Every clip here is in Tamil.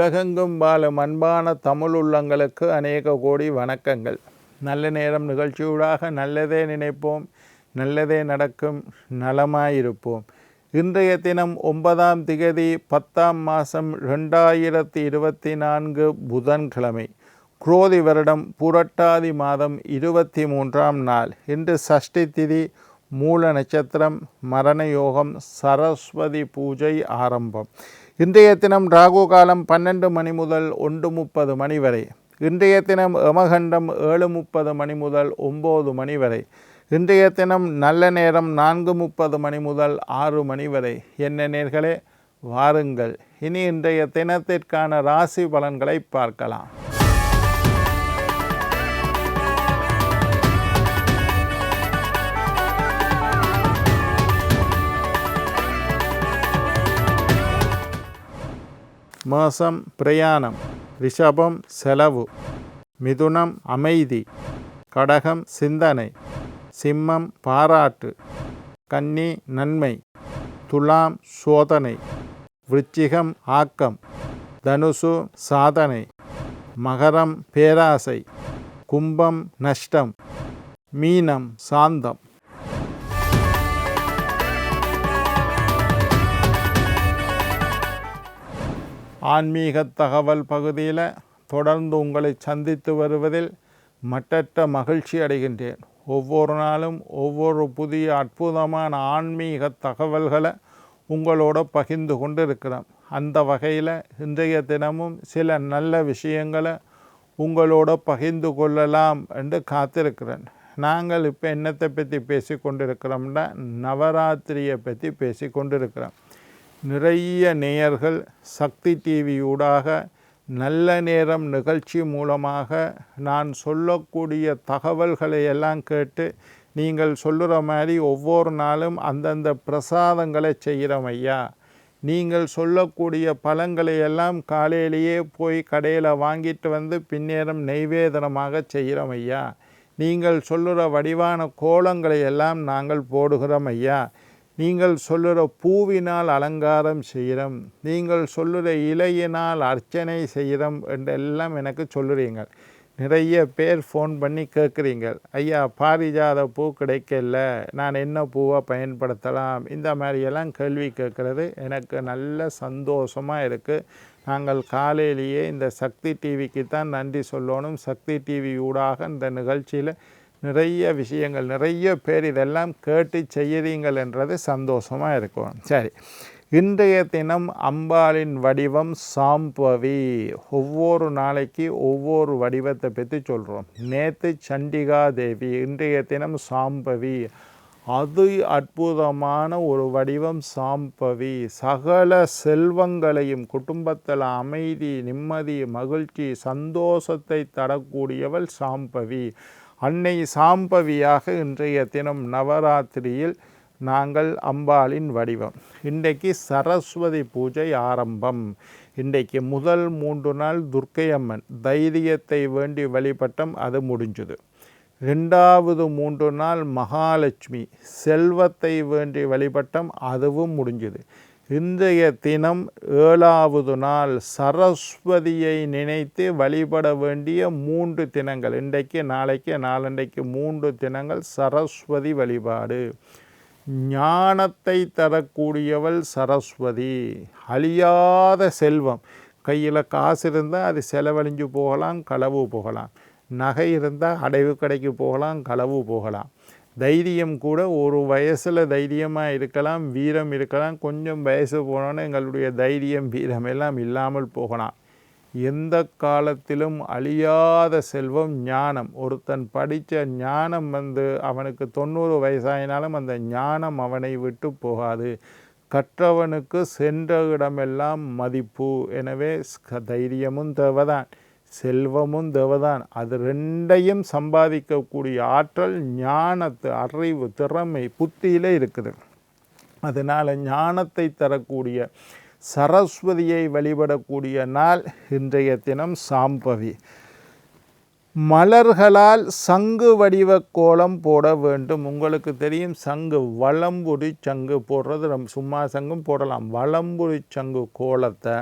உலகெங்கும் வாழும் அன்பான தமிழ் உள்ளங்களுக்கு அநேக கோடி வணக்கங்கள். நல்ல நேரம் நிகழ்ச்சியூடாக நல்லதே நினைப்போம் நல்லதே நடக்கும் நலமாயிருப்போம். இன்றைய தினம் ஒன்பதாம் திகதி பத்தாம் மாதம் ரெண்டாயிரத்தி இருபத்தி நான்கு புதன்கிழமை குரோதி வருடம் புரட்டாதி மாதம் இருபத்தி மூன்றாம் நாள். இன்று சஷ்டி திதி மூல நட்சத்திரம் மரண யோகம் சரஸ்வதி பூஜை ஆரம்பம். இன்றைய தினம் ராகு காலம் பன்னெண்டு மணி முதல் ஒன்று முப்பது மணி வரை. இன்றைய தினம் யமகண்டம் ஏழு முப்பது மணி முதல் ஒம்பது மணி வரை. இன்றைய தினம் நல்ல நேரம் நான்கு முப்பது மணி முதல் ஆறு மணி வரை. என்ன நேர்களே? வாருங்கள். இனி இன்றைய தினத்திற்கான ராசி பலன்களை பார்க்கலாம். மேசம் பிரயாணம் ரிஷபம் செலவு மிதுனம் அமைதி கடகம் சிந்தனை சிம்மம் பாராட்டு கன்னி நன்மை துலாம் சோதனை விருச்சிகம் ஆக்கம் தனுசு சாதனை மகரம் பேராசை கும்பம் நஷ்டம் மீனம் சாந்தம். ஆன்மீக தகவல் பகுதியில் தொடர்ந்து உங்களை சந்தித்து வருவதில் மட்டற்ற மகிழ்ச்சி அடைகின்றேன். ஒவ்வொரு நாளும் ஒவ்வொரு புதிய அற்புதமான ஆன்மீக தகவல்களை உங்களோட பகிர்ந்து கொண்டு இருக்கிறோம் அந்த வகையில் இன்றைய தினமும் சில நல்ல விஷயங்களை உங்களோட பகிர்ந்து கொள்ளலாம் என்று காத்திருக்கிறேன். நாங்கள் இப்போ என்னத்தை பற்றி பேசி கொண்டிருக்கிறோம்னா நவராத்திரியை பற்றி பேசி கொண்டிருக்கிறோம். நிறைய நேயர்கள் சக்தி டிவியூடாக நல்ல நேரம் நிகழ்ச்சி மூலமாக நான் சொல்லக்கூடிய தகவல்களை எல்லாம் கேட்டு நீங்கள் சொல்லுற மாதிரி ஒவ்வொரு நாளும் அந்தந்த பிரசாதங்களை செய்கிறோம் ஐயா. நீங்கள் சொல்லக்கூடிய பழங்களை எல்லாம் காலையிலேயே போய் கடையில் வாங்கிட்டு வந்து பின்னேரம் நெய்வேதனமாக செய்கிறோம் ஐயா. நீங்கள் சொல்லுற வடிவான கோலங்களை எல்லாம் நாங்கள் போடுகிறோம் ஐயா. நீங்கள் சொல்லுகிற பூவினால் அலங்காரம் செய்கிறோம் நீங்கள் சொல்லுகிற இலையினால் அர்ச்சனை செய்கிறோம் என்றெல்லாம் எனக்கு சொல்லுறீங்க. நிறைய பேர் ஃபோன் பண்ணி கேட்குறீங்க ஐயா பாரிஜாத பூ கிடைக்கல நான் என்ன பூவை பயன்படுத்தலாம்? இந்த மாதிரியெல்லாம் கேள்வி கேட்குறது எனக்கு நல்ல சந்தோஷமாக இருக்குது நாங்கள் காலையிலேயே இந்த சக்தி டிவிக்கு தான் நன்றி சொல்லணும். சக்தி டிவி ஊடாக இந்த நிகழ்ச்சியில் நிறைய விஷயங்கள் நிறைய பேர் இதெல்லாம் கேட்டு செய்கிறீங்கள் என்றது சந்தோஷமாக இருக்கும். சரி. இன்றைய தினம் அம்பாளின் வடிவம் சாம்பவி. ஒவ்வொரு நாளைக்கு ஒவ்வொரு வடிவத்தை பற்றி சொல்கிறோம் நேற்று சண்டிகா தேவி இன்றைய தினம் சாம்பவி. அது அற்புதமான ஒரு வடிவம் சாம்பவி. சகல செல்வங்களையும் குடும்பத்தில் அமைதி நிம்மதி மகிழ்ச்சி சந்தோஷத்தை தரக்கூடியவள் சாம்பவி. அன்னை சாம்பவியாக இன்றைய தினம் நவராத்திரியில் நாங்கள் அம்பாளின் வடிவம். இன்றைக்கு சரஸ்வதி பூஜை ஆரம்பம். இன்றைக்கு முதல் மூன்று நாள் துர்க்கை அம்மன் தைரியத்தை வேண்டி வழிபட்டம் அது முடிஞ்சுது. ரெண்டாவது மூன்று நாள் மகாலட்சுமி செல்வத்தை வேண்டி வழிபட்டம் அதுவும் முடிஞ்சுது. இன்றைய தினம் ஏழாவது நாள் சரஸ்வதியை நினைத்து வழிபட வேண்டிய மூன்று தினங்கள். இன்றைக்கு நாளைக்கு நாளண்டைக்கு மூன்று தினங்கள் சரஸ்வதி வழிபாடு. ஞானத்தை தரக்கூடியவள் சரஸ்வதி. அழியாத செல்வம். கையில் காசு இருந்தால் அது செலவழிஞ்சு போகலாம் களவு போகலாம். நகை இருந்தால் அடைவு கடைக்கு போகலாம் களவு போகலாம். தைரியம் கூட ஒரு வயசில் தைரியமாக இருக்கலாம் வீரம் இருக்கலாம் கொஞ்சம் வயசு போனோன்னே எங்களுடைய தைரியம் வீரம் எல்லாம் இல்லாமல் போகலாம். எந்த காலத்திலும் அழியாத செல்வம் ஞானம். ஒருத்தன் படித்த ஞானம் வந்து அவனுக்கு தொண்ணூறு வயசாயினாலும் அந்த ஞானம் அவனை விட்டு போகாது. கற்றவனுக்கு சென்ற இடமெல்லாம் மதிப்பு. எனவே தைரியமும் தேவைதான். செல்வமும் தேவதான். அது ரெண்டையும் சம்பாதிக்கக்கூடிய ஆற்றல் ஞானத்து அறிவு திறமை புத்தியிலே இருக்குது. அதனால் ஞானத்தை தரக்கூடிய சரஸ்வதியை வழிபடக்கூடிய நாள் இன்றைய தினம் சாம்பவி. மலர்களால் சங்கு வடிவ கோலம் போட வேண்டும். உங்களுக்கு தெரியும் சங்கு வளம்புரி சங்கு போடுறது நம்ம சும்மா சங்கும் போடலாம். வளம்புரி சங்கு கோலத்தை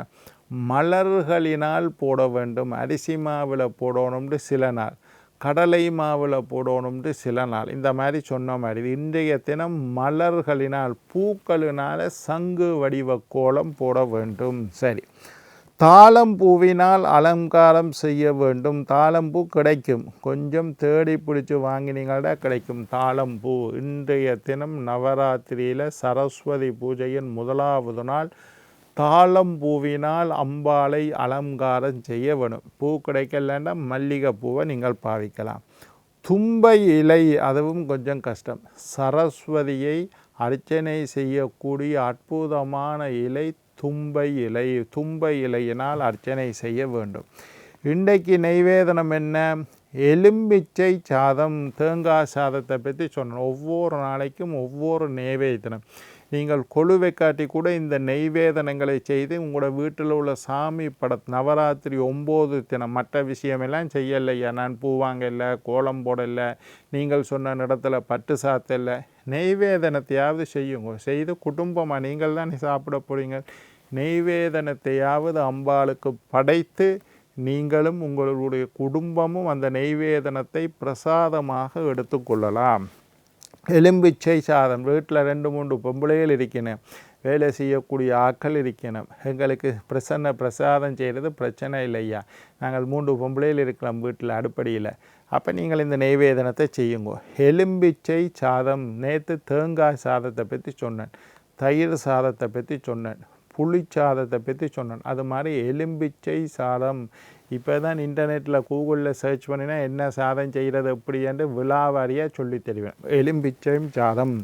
மலர்களினால் போட வேண்டும் அரிசி மாவில் போடணும்னு சில நாள் கடலை மாவில் போடணும்னு சில நாள். இந்த மாதிரி சொன்ன மாதிரி இன்றைய தினம் மலர்களினால் பூக்களினால் சங்கு வடிவ கோலம் போட வேண்டும். சரி. தாளம்பூவினால் அலங்காரம் செய்ய வேண்டும். தாளம்பூ கிடைக்கும். கொஞ்சம் தேடி பிடிச்சி வாங்கினீங்களா கிடைக்கும். தாளம்பூ இன்றைய தினம் நவராத்திரியில் சரஸ்வதி பூஜையின் முதலாவது நாள். தாளம் பூவினால் அம்பாளை அலங்காரம் செய்ய வேணும். பூ கிடைக்கலன்னா மல்லிகை பூவை நீங்கள் பாவிக்கலாம். தும்பை இலை அதுவும் கொஞ்சம் கஷ்டம். சரஸ்வதியை அர்ச்சனை செய்யக்கூடிய அற்புதமான இலை தும்பை இலை. தும்பை இலையினால் அர்ச்சனை செய்ய வேண்டும். இன்றைக்கு நெய்வேதனம் என்ன? எலும்பிச்சை சாதம் தேங்காய் சாதத்தை பற்றி சொன்னோம். ஒவ்வொரு நாளைக்கும் ஒவ்வொரு நைவேதனம். நீங்கள் கொழுவை காட்டி கூட இந்த நெய்வேதனங்களை செய்து உங்களோட வீட்டில் உள்ள சாமி பட நவராத்திரி ஒம்பது தினம் மற்ற விஷயமெல்லாம் செய்யலையா? நான் பூவாங்கல்ல கோலம் போடலை நீங்கள் சொன்ன இடத்துல பட்டு சாத்தலை. நெய்வேதனத்தையாவது செய்யுங்க. செய்து குடும்பமாக நீங்கள் தான் சாப்பிட போகிறீங்க நெய்வேதனத்தையாவது அம்பாளுக்கு படைத்து நீங்களும் உங்களுடைய குடும்பமும் அந்த நெய்வேதனத்தை பிரசாதமாக எடுத்துக்கொள்ளலாம். எலும்பிச்சை சாதம் வீட்டில் ரெண்டு மூன்று பொம்பளைகள் இருக்கணும் வேலை செய்யக்கூடிய ஆக்கள் இருக்கணும் எங்களுக்கு பிரசன்ன பிரசாதம் செய்கிறது பிரச்சனை இல்லையா நாங்கள் மூன்று பொம்பளையில் இருக்கலாம் வீட்டில் அடுப்படியில். அப்போ நீங்கள் இந்த நெய்வேதனத்தை செய்யுங்க. எலும்பிச்சை சாதம் நேற்று தேங்காய் சாதத்தை பற்றி சொன்னேன் தயிர் சாதத்தை பற்றி சொன்னேன் புளிச்சாதத்தை பற்றி சொன்னேன். அது மாதிரி எலும்பிச்சை சாதம் இப்போ தான் இன்டர்நெட்டில் கூகுளில் சர்ச் பண்ணினா என்ன சாதம் செய்கிறது எப்படி என்று விழாவாரியாக சொல்லி தருவேன். எலும்பிச்சையும் சாதம்.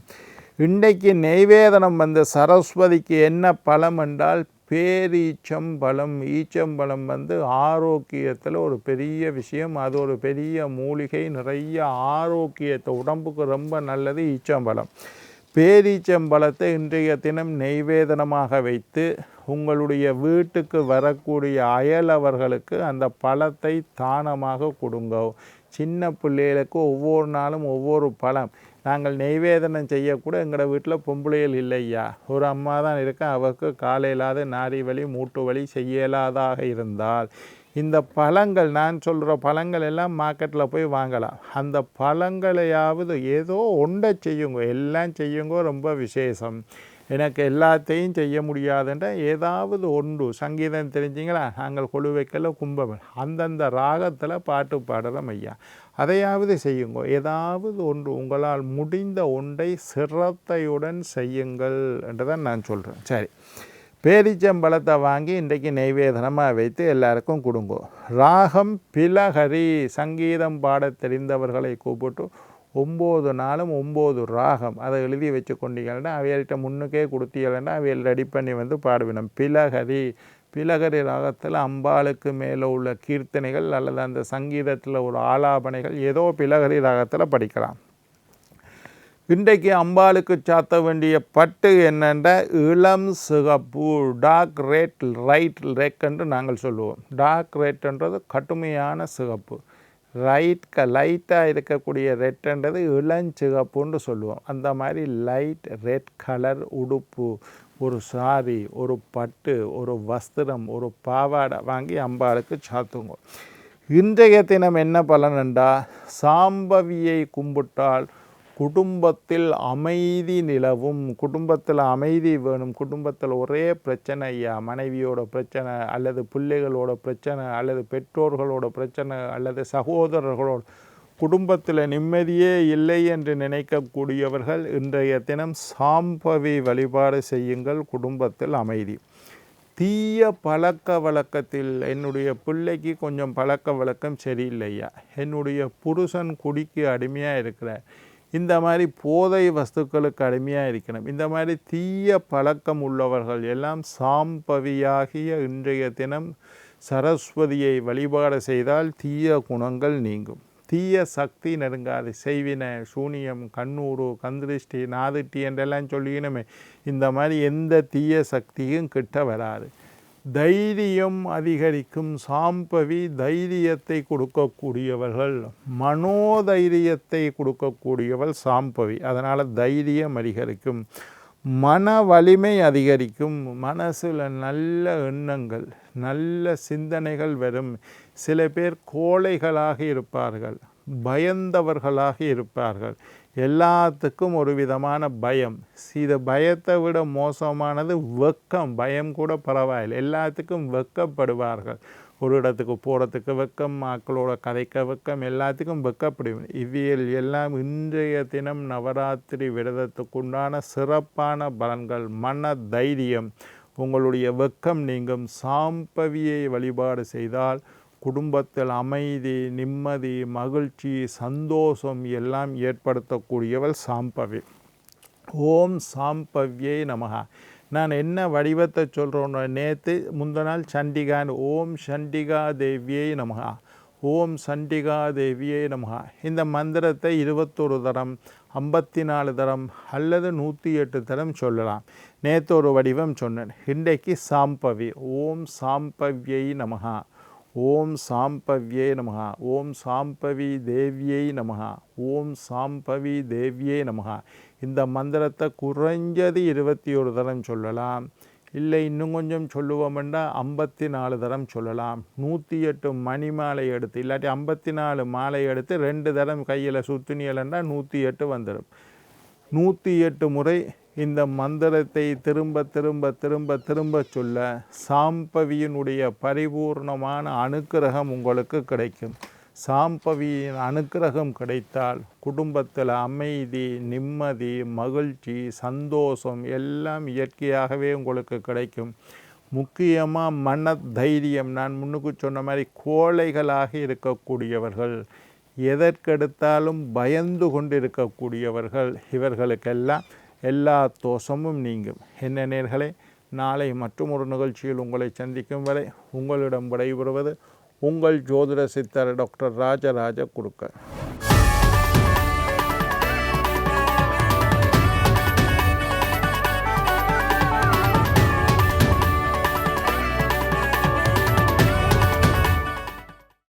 இன்றைக்கு நெய்வேதனம் வந்த சரஸ்வதிக்கு என்ன பலம் என்றால் பேரீச்சம்பழம் ஈச்சம்பழம் வந்து ஆரோக்கியத்தில் ஒரு பெரிய விஷயம். அது ஒரு பெரிய மூலிகை. நிறைய ஆரோக்கியத்தை உடம்புக்கு ரொம்ப நல்லது ஈச்சம்பழம் பேரீச்சம்பழத்தை இன்றைய தினம் நெய்வேதனமாக வைத்து உங்களுடைய வீட்டுக்கு வரக்கூடிய அயலவர்களுக்கு அந்த பழத்தை தானமாக கொடுங்க. சின்ன பிள்ளைகளுக்கு ஒவ்வொரு நாளும் ஒவ்வொரு பழம். நாங்கள் நெய்வேதனம் செய்யக்கூட எங்களோட வீட்டில் பொம்பளைகள் இல்லையா? ஒரு அம்மா தான் இருக்கேன் அவருக்கு காலையில்லாத நாரி வலி மூட்டு வலி செய்யலாதாக இருந்தால். இந்த பழங்கள் நான் சொல்கிற பழங்கள் எல்லாம் மார்க்கெட்டில் போய் வாங்கலாம். அந்த பழங்களையாவது ஏதோ ஒன்றை செய்யுங்க. எல்லாம் செய்யுங்க ரொம்ப விசேஷம். எனக்கு எல்லாத்தையும் செய்ய முடியாதுன்ற ஏதாவது ஒன்று. சங்கீதம் தெரிஞ்சிங்களா? நாங்கள் கொழு வைக்கல கும்பம் அந்தந்த ராகத்தில் பாட்டு பாடுறோம் ஐயா. அதையாவது செய்யுங்க. ஏதாவது ஒன்று. உங்களால் முடிந்த ஒன்றை சிரத்தையுடன் செய்யுங்கள் என்று தான் நான் சொல்கிறேன் சரி. பேரிச்சம்பழத்தை வாங்கி இன்றைக்கு நெய்வேதனமாக வைத்து எல்லாருக்கும் கொடுங்கோ. ராகம் பிலஹரி சங்கீதம் பாட தெரிந்தவர்களை கூப்பிட்டு ஒம்பது நாளும் ஒம்பது ராகம் அதை எழுதி வச்சு கொண்டீங்கன்னா அவையல்கிட்ட முன்னுக்கே கொடுத்தீங்கன்னா அவையல் ரெடி பண்ணி வந்து பாடுவினோம். பிலஹரி பிலகரி ராகத்தில் அம்பாளுக்கு மேலே உள்ள கீர்த்தனைகள் அல்லது அந்த சங்கீதத்தில் ஒரு ஆலாபனைகள் ஏதோ பிலகரி ராகத்தில் படிக்கலாம். இன்றைக்கு அம்பாளுக்கு சாத்த வேண்டிய பட்டு என்னென்ற இளம் சிகப்பு டார்க் ரேட் ரைட் ரெக் என்று நாங்கள் சொல்லுவோம். டார்க் ரேட்ன்றது கடுமையான சிகப்பு. ரைட் க லைட்டாக இருக்கக்கூடிய ரெட்ன்றது இளஞ்சிகப்புன்னு சொல்லுவோம். அந்த மாதிரி லைட் ரெட் கலர் உடுப்பு ஒரு சாரி ஒரு பட்டு ஒரு வஸ்திரம் ஒரு பாவாடை வாங்கி அம்பாளுக்கு சாத்துங்க இன்றைய தினம் என்ன பலன் என்றால் சாம்பவியை கும்பிட்டால் குடும்பத்தில் அமைதி நிலவும் குடும்பத்தில் அமைதி வேணும் குடும்பத்தில் ஒரே பிரச்சனை ஐயா மனைவியோட பிரச்சனை அல்லது பிள்ளைகளோட பிரச்சனை அல்லது பெற்றோர்களோட பிரச்சனை அல்லது சகோதரர்களோட குடும்பத்தில் நிம்மதியே இல்லை என்று நினைக்கக்கூடியவர்கள் இன்றைய தினம் சாம்பவி வழிபாடு செய்யுங்கள் குடும்பத்தில் அமைதி. தீய பழக்க வழக்கத்தில் என்னுடைய பிள்ளைக்கு கொஞ்சம் பழக்க வழக்கம் சரியில்லையா என்னுடைய புருஷன் குடிக்கு அடிமையாக இருக்கிறார். இந்த மாதிரி போதை வஸ்துக்களுக்கு அடிமையாக இருக்கணும். இந்த மாதிரி தீய பழக்கம் உள்ளவர்கள் எல்லாம் சாம்பவியாகிய இன்றைய தினம் சரஸ்வதியை வழிபாடு செய்தால் தீய குணங்கள் நீங்கும். தீய சக்தி நெருங்காது. செய்வின சூனியம் கண்ணூறு கந்திருஷ்டி நாதிட்டி என்றெல்லாம் சொல்லிக்கணுமே இந்த மாதிரி எந்த தீய சக்தியும் கிட்ட வராது. தைரியம் அதிகரிக்கும் சாம்பவி தைரியத்தை கொடுக்கக்கூடியவர்கள் மனோதைரியத்தை கொடுக்கக்கூடியவள் சாம்பவி. அதனால் தைரியம் அதிகரிக்கும் மன வலிமை அதிகரிக்கும் மனசில் நல்ல எண்ணங்கள் நல்ல சிந்தனைகள் வரும். சில பேர் கோழைகளாக இருப்பார்கள் பயந்தவர்களாக இருப்பார்கள். எல்லாத்துக்கும் ஒரு விதமான பயம். இது பயத்தை விட மோசமானது வெக்கம். பயம் கூட பரவாயில்லை. எல்லாத்துக்கும் வெக்கப்படுவார்கள். ஒரு இடத்துக்கு போகிறதுக்கு வெக்கம் மக்களோட கதைக்க வெக்கம் எல்லாத்துக்கும் வெக்கப்படுவேன் இவ்வியல் எல்லாம் இன்றைய தினம் நவராத்திரி விரதத்துக்குண்டான சிறப்பான பலன்கள். மன தைரியம் உங்களுடைய வெக்கம் நீங்கும். சாம்பவியை வழிபாடு செய்தால் குடும்பத்தில் அமைதி நிம்மதி மகிழ்ச்சி சந்தோஷம் எல்லாம் ஏற்படுத்தக்கூடியவள் சாம்பவி. ஓம் சாம்பவ்யை நமகா நான் என்ன வடிவத்தை சொல்கிறோன்னு நேற்று முந்த நாள் சண்டிகான் ஓம் சண்டிகா தேவியை நமகா ஓம் சண்டிகா தேவியே நமகா இந்த மந்திரத்தை இருபத்தொரு தரம் ஐம்பத்தி நாலு தரம் அல்லது நூற்றி எட்டு தரம் சொல்லலாம். நேற்று ஒரு வடிவம் சொன்னேன். இன்றைக்கு சாம்பவி. ஓம் சாம்பவ்யை நமகா ஓம் சாம்பவ்யே நமகா ஓம் சாம்பவி தேவியை நமகா ஓம் சாம்பவி தேவியே நமகா இந்த மந்திரத்தை குறைஞ்சது இருபத்தி ஒரு தரம் சொல்லலாம். இல்லை இன்னும் கொஞ்சம் சொல்லுவோம்னா ஐம்பத்தி நாலு தரம் சொல்லலாம். நூற்றி எட்டு மணி மாலை எடுத்து இல்லாட்டி ஐம்பத்தி நாலு மாலை எடுத்து ரெண்டு தரம் கையில் சுத்துனியலன்னா நூற்றி எட்டு வந்துடும் நூற்றி எட்டு முறை இந்த மந்திரத்தை திரும்ப திரும்ப திரும்ப திரும்ப சொல்ல சாம்பவியினுடைய பரிபூர்ணமான அனுக்கிரகம் உங்களுக்கு கிடைக்கும். சாம்பவியின் அனுக்கிரகம் கிடைத்தால் குடும்பத்தில் அமைதி நிம்மதி மகிழ்ச்சி சந்தோஷம் எல்லாம் இயற்கையாகவே உங்களுக்கு கிடைக்கும். முக்கியமாக மன தைரியம் நான் முன்னுக்கு சொன்ன மாதிரி கோழைகளாக இருக்கக்கூடியவர்கள் எதற்கெடுத்தாலும் பயந்து கொண்டிருக்கக்கூடியவர்கள் இவர்களுக்கெல்லாம் எல்லா தோஷமும் நீங்கும். என்ன நேர்களே நாளை மற்றும் ஒரு நிகழ்ச்சியில் உங்களை சந்திக்கும் வரை உங்களிடம் விடைபெறுவது உங்கள் ஜோதிட சித்தர் டாக்டர் ராஜராஜ குடுக்கர்.